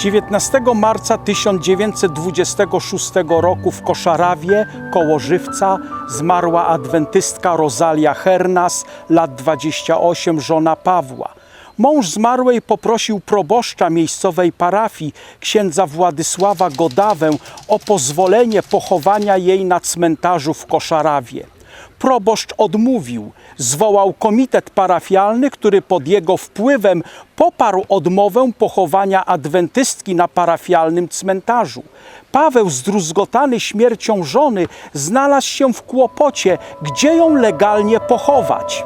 19 marca 1926 roku w Koszarawie koło Żywca zmarła adwentystka Rosalia Hernas, lat 28, żona Pawła. Mąż zmarłej poprosił proboszcza miejscowej parafii, księdza Władysława Godawę, o pozwolenie pochowania jej na cmentarzu w Koszarawie. Proboszcz odmówił, zwołał komitet parafialny, który pod jego wpływem poparł odmowę pochowania adwentystki na parafialnym cmentarzu. Paweł, zdruzgotany śmiercią żony, znalazł się w kłopocie, gdzie ją legalnie pochować.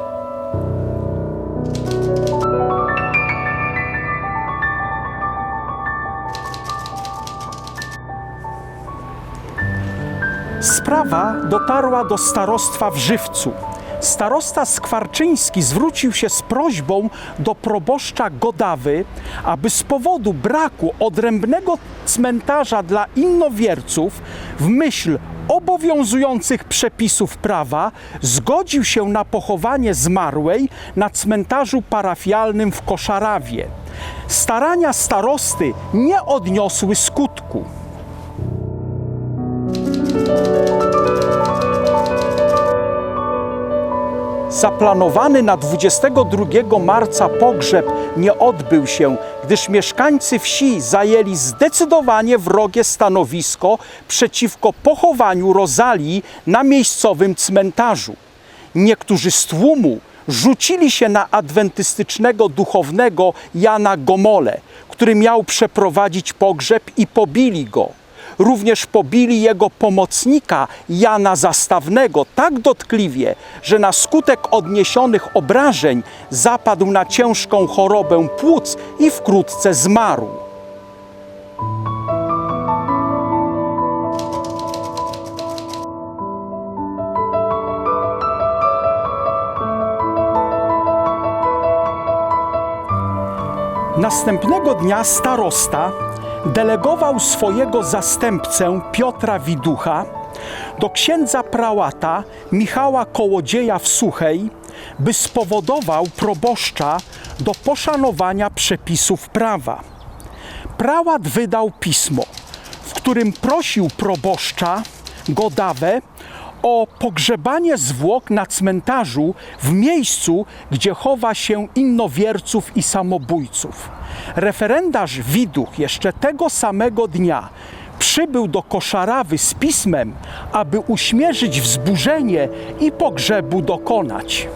Sprawa dotarła do starostwa w Żywcu. Starosta Skwarczyński zwrócił się z prośbą do proboszcza Godawy, aby z powodu braku odrębnego cmentarza dla innowierców w myśl obowiązujących przepisów prawa zgodził się na pochowanie zmarłej na cmentarzu parafialnym w Koszarawie. Starania starosty nie odniosły skutku. Zaplanowany na 22 marca pogrzeb nie odbył się, gdyż mieszkańcy wsi zajęli zdecydowanie wrogie stanowisko przeciwko pochowaniu Rozalii na miejscowym cmentarzu. Niektórzy z tłumu rzucili się na adwentystycznego duchownego Jana Gomole, który miał przeprowadzić pogrzeb i pobili go. Również pobili jego pomocnika Jana Zastawnego tak dotkliwie, że na skutek odniesionych obrażeń zapadł na ciężką chorobę płuc i wkrótce zmarł. Następnego dnia starosta delegował swojego zastępcę Piotra Widucha do księdza prałata Michała Kołodzieja w Suchej, by spowodował proboszcza do poszanowania przepisów prawa. Prałat wydał pismo, w którym prosił proboszcza Godawę o pogrzebanie zwłok na cmentarzu w miejscu, gdzie chowa się innowierców i samobójców. Referendarz Widuch jeszcze tego samego dnia przybył do Koszarawy z pismem, aby uśmierzyć wzburzenie i pogrzebu dokonać.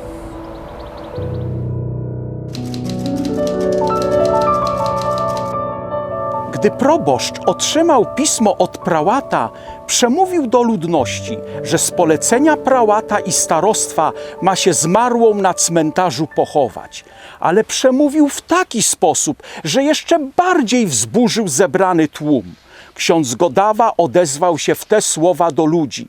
Gdy proboszcz otrzymał pismo od prałata, przemówił do ludności, że z polecenia prałata i starostwa ma się zmarłą na cmentarzu pochować. Ale przemówił w taki sposób, że jeszcze bardziej wzburzył zebrany tłum. Ksiądz Godawa odezwał się w te słowa do ludzi.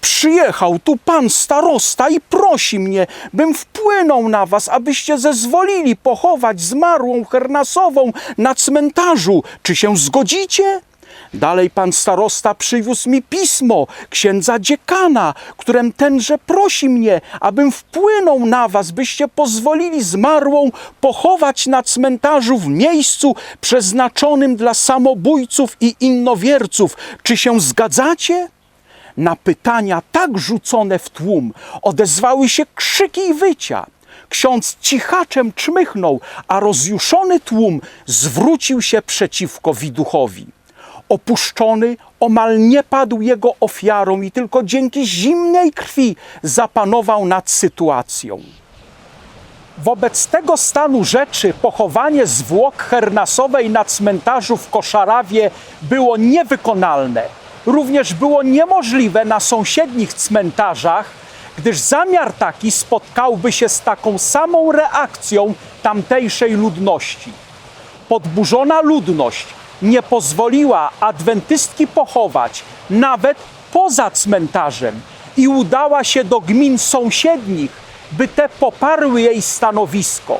Przyjechał tu pan starosta i prosi mnie, bym wpłynął na was, abyście zezwolili pochować zmarłą Hernasową na cmentarzu. Czy się zgodzicie? Dalej pan starosta przywiózł mi pismo księdza dziekana, którym tenże prosi mnie, abym wpłynął na was, byście pozwolili zmarłą pochować na cmentarzu w miejscu przeznaczonym dla samobójców i innowierców. Czy się zgadzacie? Na pytania tak rzucone w tłum odezwały się krzyki i wycia. Ksiądz cichaczem czmychnął, a rozjuszony tłum zwrócił się przeciwko widuchowi. Opuszczony omal nie padł jego ofiarą i tylko dzięki zimnej krwi zapanował nad sytuacją. Wobec tego stanu rzeczy pochowanie zwłok Hernasowej na cmentarzu w Koszarawie było niewykonalne. Również było niemożliwe na sąsiednich cmentarzach, gdyż zamiar taki spotkałby się z taką samą reakcją tamtejszej ludności. Podburzona ludność nie pozwoliła adwentystki pochować nawet poza cmentarzem i udała się do gmin sąsiednich, by te poparły jej stanowisko.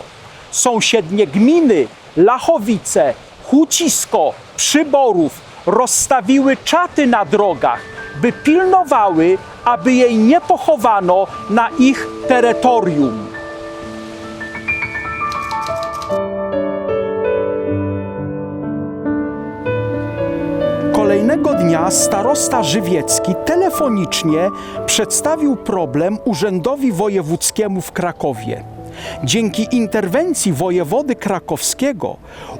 Sąsiednie gminy Lachowice, Hucisko, Przyborów rozstawiły czaty na drogach, by pilnowały, aby jej nie pochowano na ich terytorium. Kolejnego dnia starosta żywiecki telefonicznie przedstawił problem urzędowi wojewódzkiemu w Krakowie. Dzięki interwencji wojewody krakowskiego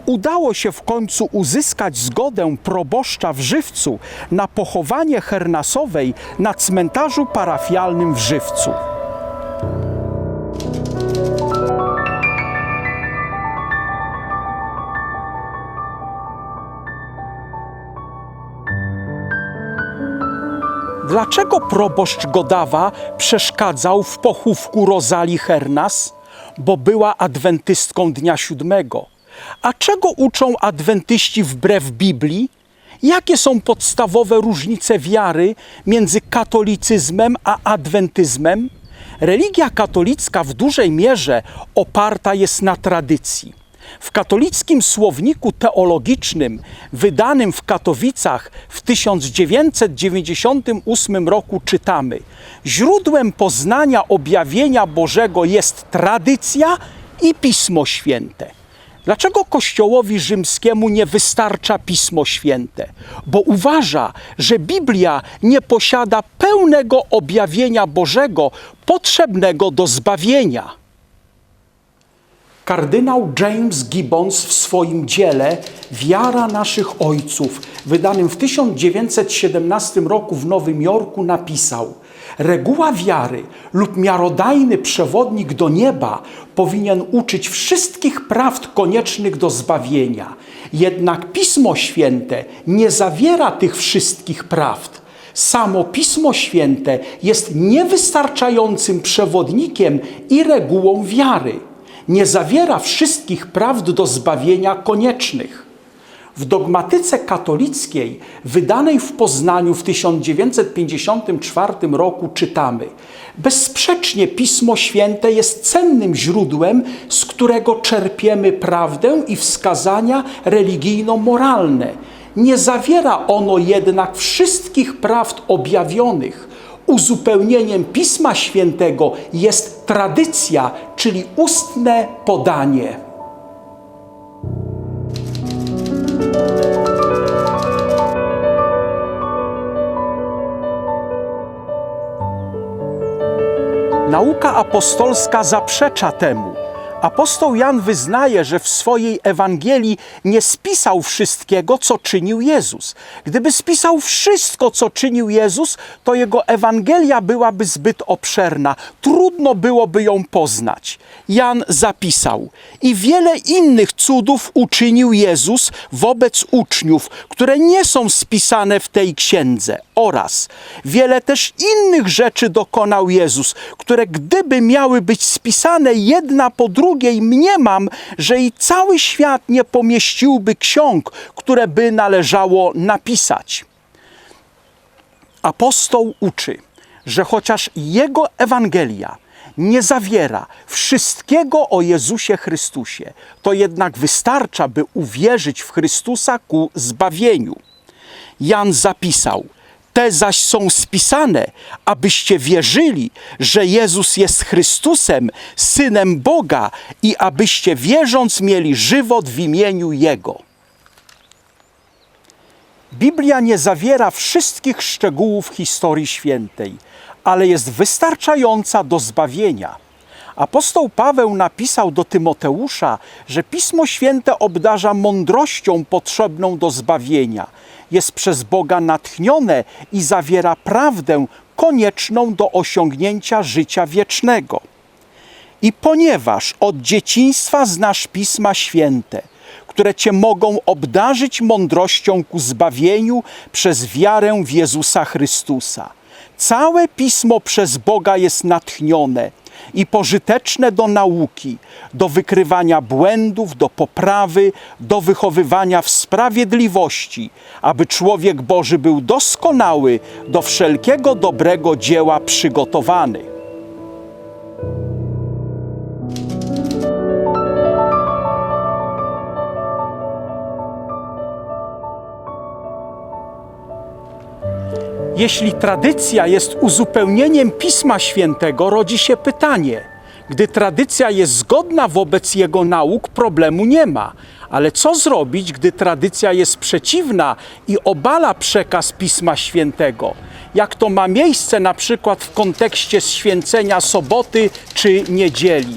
udało się w końcu uzyskać zgodę proboszcza w Żywcu na pochowanie Hernasowej na cmentarzu parafialnym w Żywcu. Dlaczego proboszcz Godawa przeszkadzał w pochówku Rozali Hernas? Bo była adwentystką dnia siódmego. A czego uczą adwentyści wbrew Biblii? Jakie są podstawowe różnice wiary między katolicyzmem a adwentyzmem? Religia katolicka w dużej mierze oparta jest na tradycji. W katolickim słowniku teologicznym, wydanym w Katowicach w 1998 roku, czytamy: Źródłem poznania objawienia Bożego jest tradycja i Pismo Święte. Dlaczego Kościołowi Rzymskiemu nie wystarcza Pismo Święte? Bo uważa, że Biblia nie posiada pełnego objawienia Bożego potrzebnego do zbawienia. Kardynał James Gibbons w swoim dziele Wiara naszych ojców, wydanym w 1917 roku w Nowym Jorku, napisał: Reguła wiary lub miarodajny przewodnik do nieba powinien uczyć wszystkich prawd koniecznych do zbawienia. Jednak Pismo Święte nie zawiera tych wszystkich prawd. Samo Pismo Święte jest niewystarczającym przewodnikiem i regułą wiary nie zawiera wszystkich prawd do zbawienia koniecznych. W dogmatyce katolickiej, wydanej w Poznaniu w 1954 roku, czytamy: Bezsprzecznie Pismo Święte jest cennym źródłem, z którego czerpiemy prawdę i wskazania religijno-moralne. Nie zawiera ono jednak wszystkich prawd objawionych, uzupełnieniem Pisma Świętego jest tradycja, czyli ustne podanie. Nauka apostolska zaprzecza temu. Apostoł Jan wyznaje, że w swojej Ewangelii nie spisał wszystkiego, co czynił Jezus. Gdyby spisał wszystko, co czynił Jezus, to jego Ewangelia byłaby zbyt obszerna. Trudno byłoby ją poznać. Jan zapisał: I wiele innych cudów uczynił Jezus wobec uczniów, które nie są spisane w tej księdze. Oraz wiele też innych rzeczy dokonał Jezus, które gdyby miały być spisane jedna po drugiej, mniemam, że i cały świat nie pomieściłby ksiąg, które by należało napisać. Apostoł uczy, że chociaż jego Ewangelia nie zawiera wszystkiego o Jezusie Chrystusie, to jednak wystarcza, by uwierzyć w Chrystusa ku zbawieniu. Jan zapisał: Te zaś są spisane, abyście wierzyli, że Jezus jest Chrystusem, synem Boga, i abyście wierząc mieli żywot w imieniu Jego. Biblia nie zawiera wszystkich szczegółów historii świętej, ale jest wystarczająca do zbawienia. Apostoł Paweł napisał do Tymoteusza, że Pismo Święte obdarza mądrością potrzebną do zbawienia. Jest przez Boga natchnione i zawiera prawdę konieczną do osiągnięcia życia wiecznego. I ponieważ od dzieciństwa znasz Pisma Święte, które Cię mogą obdarzyć mądrością ku zbawieniu przez wiarę w Jezusa Chrystusa. Całe Pismo przez Boga jest natchnione i pożyteczne do nauki, do wykrywania błędów, do poprawy, do wychowywania w sprawiedliwości, aby człowiek Boży był doskonały, do wszelkiego dobrego dzieła przygotowany. Jeśli tradycja jest uzupełnieniem Pisma Świętego, rodzi się pytanie, Gdy tradycja jest zgodna wobec jego nauk, problemu nie ma. Ale co zrobić, gdy tradycja jest przeciwna i obala przekaz Pisma Świętego? Jak to ma miejsce na przykład w kontekście święcenia soboty czy niedzieli?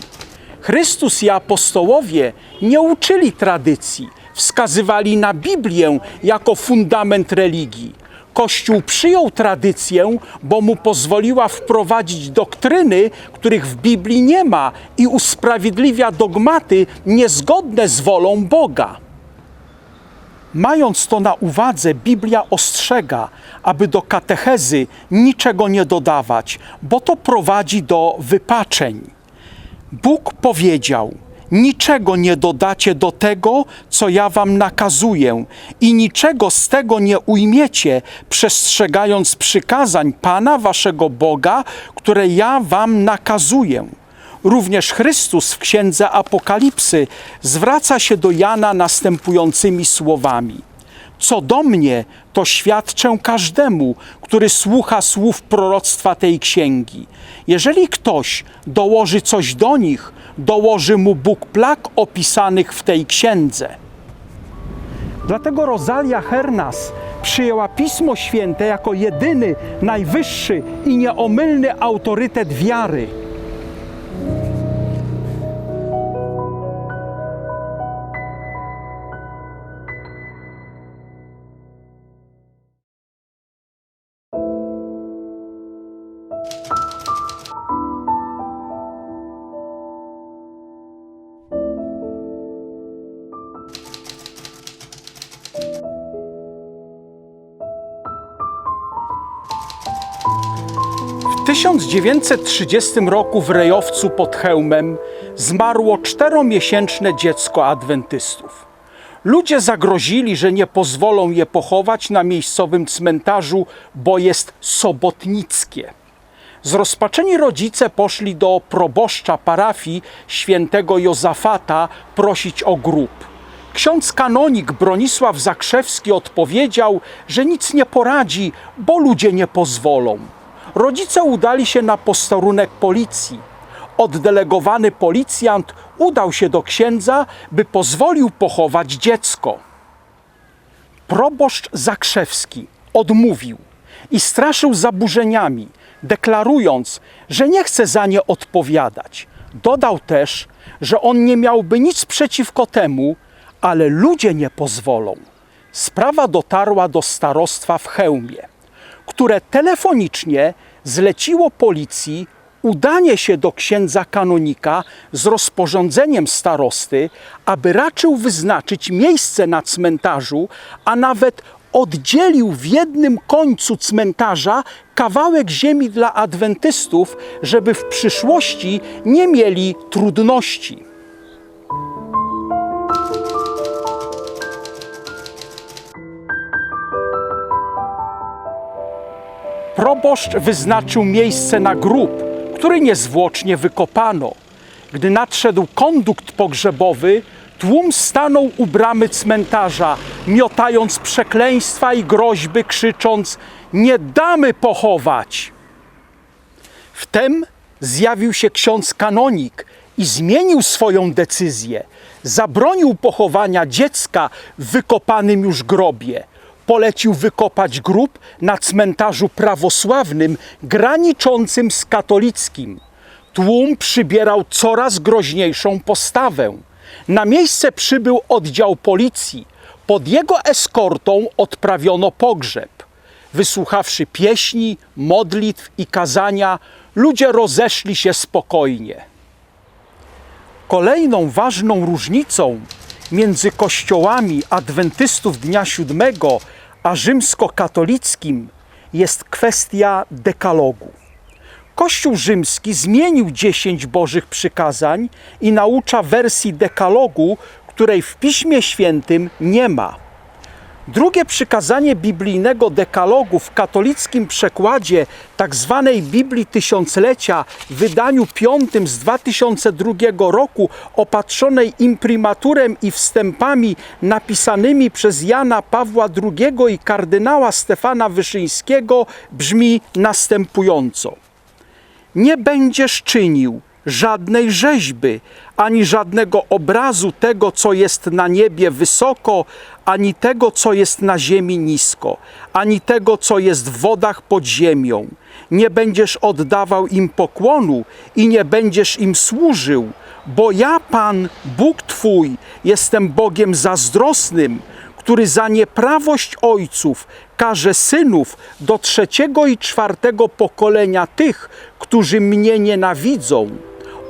Chrystus i apostołowie nie uczyli tradycji, wskazywali na Biblię jako fundament religii. Kościół przyjął tradycję, bo mu pozwoliła wprowadzić doktryny, których w Biblii nie ma i usprawiedliwia dogmaty niezgodne z wolą Boga. Mając to na uwadze, Biblia ostrzega, aby do katechezy niczego nie dodawać, bo to prowadzi do wypaczeń. Bóg powiedział: Niczego nie dodacie do tego, co ja wam nakazuję, i niczego z tego nie ujmiecie, przestrzegając przykazań Pana waszego Boga, które ja wam nakazuję. Również Chrystus w księdze Apokalipsy zwraca się do Jana następującymi słowami: Co do mnie, to świadczę każdemu, który słucha słów proroctwa tej księgi. Jeżeli ktoś dołoży coś do nich, dołoży mu Bóg plag opisanych w tej księdze. Dlatego Rosalia Hernas przyjęła Pismo Święte jako jedyny, najwyższy i nieomylny autorytet wiary. 1930 roku w Rejowcu pod Chełmem zmarło czteromiesięczne dziecko adwentystów. Ludzie zagrozili, że nie pozwolą je pochować na miejscowym cmentarzu, bo jest sobotnickie. Zrozpaczeni rodzice poszli do proboszcza parafii świętego Jozafata prosić o grób. Ksiądz kanonik Bronisław Zakrzewski odpowiedział, że nic nie poradzi, bo ludzie nie pozwolą. Rodzice udali się na posterunek policji. Oddelegowany policjant udał się do księdza, by pozwolił pochować dziecko. Proboszcz Zakrzewski odmówił i straszył zaburzeniami, deklarując, że nie chce za nie odpowiadać. Dodał też, że on nie miałby nic przeciwko temu, ale ludzie nie pozwolą. Sprawa dotarła do starostwa w Chełmie, które telefonicznie zleciło policji udanie się do księdza kanonika z rozporządzeniem starosty, aby raczył wyznaczyć miejsce na cmentarzu, a nawet oddzielił w jednym końcu cmentarza kawałek ziemi dla adwentystów, żeby w przyszłości nie mieli trudności. Proboszcz wyznaczył miejsce na grób, który niezwłocznie wykopano. Gdy nadszedł kondukt pogrzebowy, tłum stanął u bramy cmentarza, miotając przekleństwa i groźby, krzycząc: Nie damy pochować! Wtem zjawił się ksiądz kanonik i zmienił swoją decyzję. Zabronił pochowania dziecka w wykopanym już grobie polecił wykopać grób na cmentarzu prawosławnym graniczącym z katolickim. Tłum przybierał coraz groźniejszą postawę. Na miejsce przybył oddział policji. Pod jego eskortą odprawiono pogrzeb. Wysłuchawszy pieśni, modlitw i kazania, ludzie rozeszli się spokojnie. Kolejną ważną różnicą między kościołami adwentystów Dnia Siódmego a rzymskokatolickim jest kwestia dekalogu. Kościół rzymski zmienił dziesięć Bożych przykazań i naucza wersji dekalogu, której w Piśmie Świętym nie ma. Drugie przykazanie biblijnego dekalogu w katolickim przekładzie tzw. Tak Biblii Tysiąclecia w wydaniu piątym z 2002 roku opatrzonej imprimaturem i wstępami napisanymi przez Jana Pawła II i kardynała Stefana Wyszyńskiego brzmi następująco. Nie będziesz czynił żadnej rzeźby, ani żadnego obrazu tego, co jest na niebie wysoko, ani tego, co jest na ziemi nisko, ani tego, co jest w wodach pod ziemią. Nie będziesz oddawał im pokłonu i nie będziesz im służył, bo ja, Pan, Bóg Twój, jestem Bogiem zazdrosnym, który za nieprawość ojców karze synów do trzeciego i czwartego pokolenia tych, którzy mnie nienawidzą.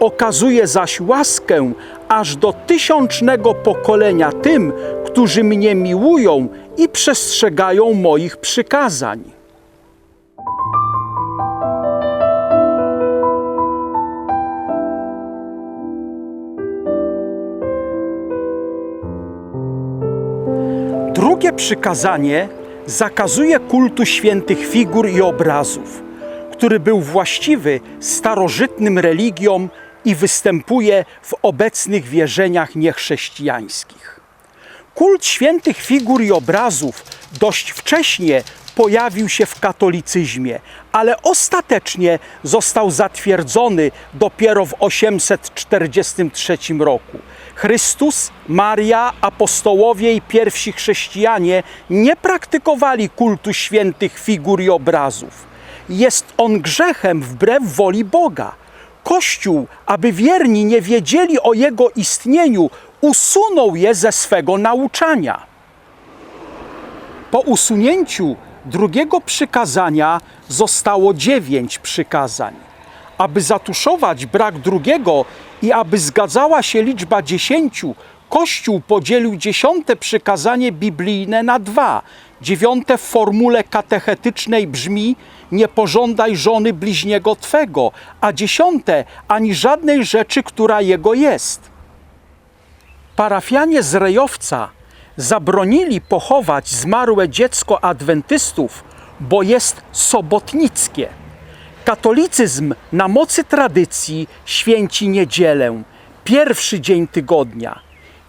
Okazuje zaś łaskę aż do tysiącznego pokolenia tym, którzy mnie miłują i przestrzegają moich przykazań. Drugie przykazanie zakazuje kultu świętych figur i obrazów, który był właściwy starożytnym religiom i występuje w obecnych wierzeniach niechrześcijańskich. Kult świętych figur i obrazów dość wcześnie pojawił się w katolicyzmie, ale ostatecznie został zatwierdzony dopiero w 843 roku. Chrystus, Maria, apostołowie i pierwsi chrześcijanie nie praktykowali kultu świętych figur i obrazów. Jest on grzechem wbrew woli Boga. Kościół, aby wierni nie wiedzieli o jego istnieniu, usunął je ze swego nauczania. Po usunięciu drugiego przykazania zostało dziewięć przykazań. Aby zatuszować brak drugiego i aby zgadzała się liczba dziesięciu, Kościół podzielił dziesiąte przykazanie biblijne na dwa. Dziewiąte w formule katechetycznej brzmi: Nie pożądaj żony bliźniego twego, a dziesiąte ani żadnej rzeczy, która jego jest. Parafianie z Rejowca zabronili pochować zmarłe dziecko adwentystów, bo jest sobotnickie. Katolicyzm na mocy tradycji święci niedzielę, pierwszy dzień tygodnia.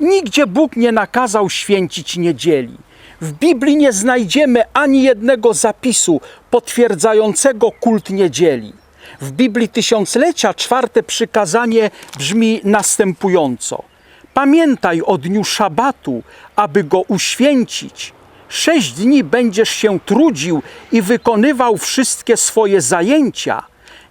Nigdzie Bóg nie nakazał święcić niedzieli. W Biblii nie znajdziemy ani jednego zapisu potwierdzającego kult niedzieli. W Biblii Tysiąclecia czwarte przykazanie brzmi następująco: Pamiętaj o dniu szabatu, aby go uświęcić. Sześć dni będziesz się trudził i wykonywał wszystkie swoje zajęcia.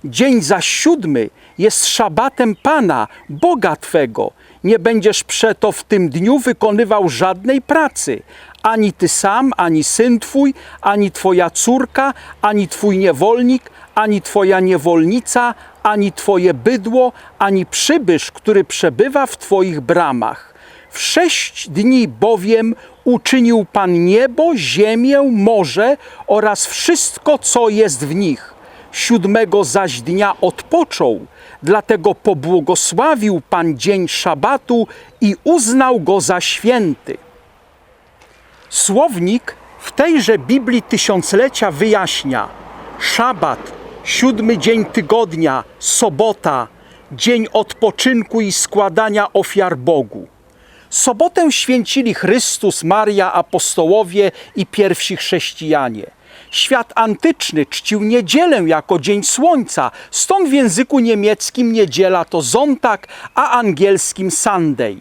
Dzień zaś siódmy jest szabatem Pana, Boga Twego. Nie będziesz przeto w tym dniu wykonywał żadnej pracy, ani ty sam, ani syn twój, ani twoja córka, ani twój niewolnik, ani twoja niewolnica, ani twoje bydło, ani przybysz, który przebywa w twoich bramach. W sześć dni bowiem uczynił Pan niebo, ziemię, morze oraz wszystko, co jest w nich. Siódmego zaś dnia odpoczął, dlatego pobłogosławił Pan dzień szabatu i uznał go za święty. Słownik w tejże Biblii tysiąclecia wyjaśnia: Szabat, siódmy dzień tygodnia, sobota, dzień odpoczynku i składania ofiar Bogu. Sobotę święcili Chrystus, Maria, apostołowie i pierwsi chrześcijanie. Świat antyczny czcił niedzielę jako dzień słońca, stąd w języku niemieckim niedziela to Sonntag, a angielskim Sunday.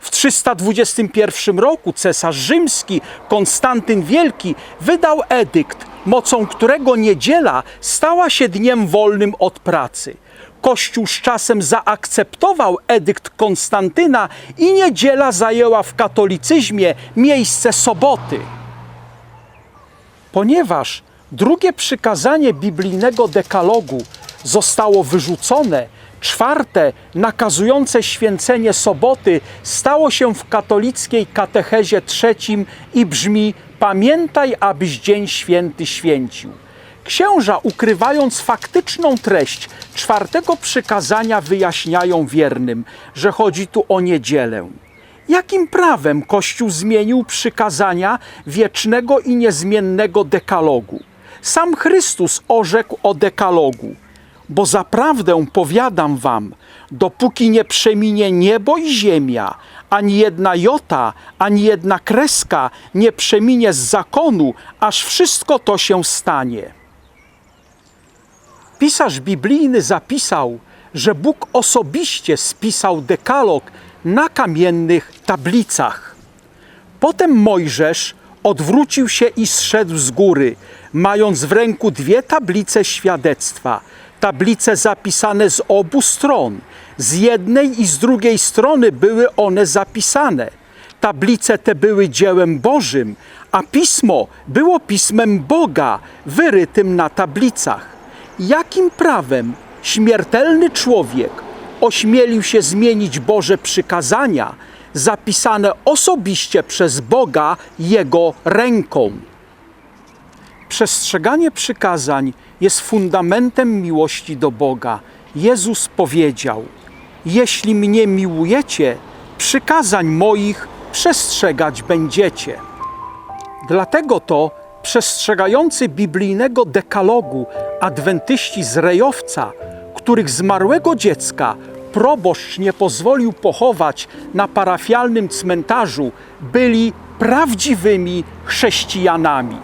W 321 roku cesarz rzymski Konstantyn Wielki wydał edykt, mocą którego niedziela stała się dniem wolnym od pracy. Kościół z czasem zaakceptował edykt Konstantyna i niedziela zajęła w katolicyzmie miejsce soboty. Ponieważ drugie przykazanie biblijnego dekalogu zostało wyrzucone, czwarte, nakazujące święcenie soboty, stało się w katolickiej katechezie trzecim i brzmi: Pamiętaj, abyś dzień święty święcił. Księża, ukrywając faktyczną treść czwartego przykazania, wyjaśniają wiernym, że chodzi tu o niedzielę. Jakim prawem Kościół zmienił przykazania wiecznego i niezmiennego dekalogu? Sam Chrystus orzekł o dekalogu. Bo zaprawdę powiadam wam, dopóki nie przeminie niebo i ziemia, ani jedna jota, ani jedna kreska nie przeminie z zakonu, aż wszystko to się stanie. Pisarz biblijny zapisał, że Bóg osobiście spisał dekalog na kamiennych tablicach. Potem Mojżesz odwrócił się i zszedł z góry, mając w ręku dwie tablice świadectwa. Tablice zapisane z obu stron. Z jednej i z drugiej strony były one zapisane. Tablice te były dziełem Bożym, a pismo było pismem Boga, wyrytym na tablicach. Jakim prawem śmiertelny człowiek ośmielił się zmienić Boże przykazania, zapisane osobiście przez Boga Jego ręką? Przestrzeganie przykazań jest fundamentem miłości do Boga. Jezus powiedział: Jeśli mnie miłujecie, przykazań moich przestrzegać będziecie. Dlatego to przestrzegający biblijnego dekalogu adwentyści z Rejowca, których zmarłego dziecka proboszcz nie pozwolił pochować na parafialnym cmentarzu, byli prawdziwymi chrześcijanami.